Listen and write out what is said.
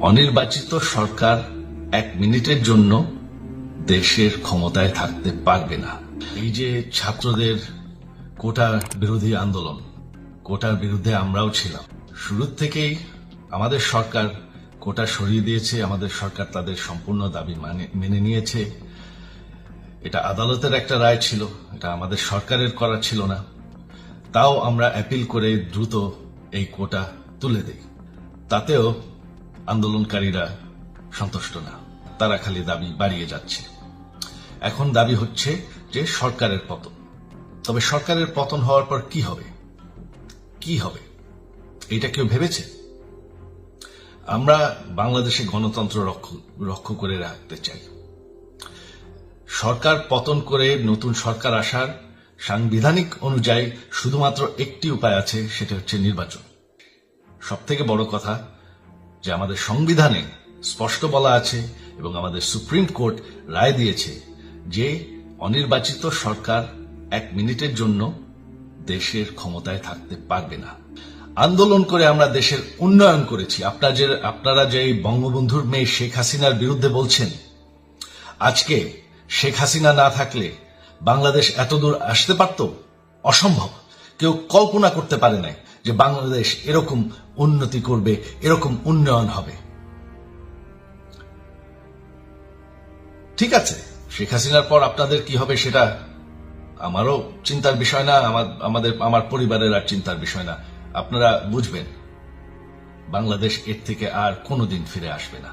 অনির্বাচিত সরকার এক মিনিটের জন্য দেশের ক্ষমতায় থাকতে পারবে না। এই যে ছাত্রদের কোটা বিরোধী আন্দোলন কোটার বিরুদ্ধে আমরাও ছিলাম। শুরুর থেকেই আমাদের সরকার কোটা সরিয়ে দিয়েছে, আমাদের সরকার তাদের সম্পূর্ণ দাবি মানে মেনে নিয়েছে। এটা আদালতের একটা রায় ছিল, এটা আমাদের সরকারের করা ছিল না। তাও আমরা অ্যাপিল করে দ্রুত এই কোটা তুলে দেই। তাতেও আন্দোলনকারীরা সন্তুষ্ট না। তারা খালি দাবি বাড়িয়ে যাচ্ছে। এখন দাবি হচ্ছে যে সরকারের পতন। তবে সরকারের পতন হওয়ার পর কি হবে? কি হবে? এটা কেউ ভেবেছে? আমরা বাংলাদেশে গণতন্ত্র রক্ষ করে রাখতে চাই। সরকার পতন করে নতুন সরকার আসার সাংবিধানিক অনুযায়ী শুধুমাত্র একটি উপায় আছে, সেটা হচ্ছে নির্বাচন। সব থেকে বড় কথা যে আমাদের সংবিধানে স্পষ্ট বলা আছে এবং আমাদের সুপ্রিম কোর্ট রায় দিয়েছে যে অনির্বাচিত সরকার এক মিনিটের জন্য দেশের ক্ষমতায় থাকতে পারবে না। আন্দোলন করে আমরা দেশের উন্নয়ন করেছি। আপনারা যে আপনারা যে বঙ্গবন্ধুর মেয়ে শেখ হাসিনার বিরুদ্ধে বলছেন, আজকে শেখ হাসিনা না থাকলে বাংলাদেশ এতদূর আসতে পারত? অসম্ভব। কেউ কল্পনা করতে পারে নাই। যে বাংলাদেশ এরকম উন্নতি করবে, এরকম উন্নয়ন হবে। ঠিক আছে, শেখ হাসিনার পর আপনাদের কি হবে সেটা আমারও চিন্তার বিষয় না, আমার, আমাদের, আমার পরিবারের আর চিন্তার বিষয় না। আপনারা বুঝবেন, বাংলাদেশ এর থেকে আর কোনোদিন ফিরে আসবে না।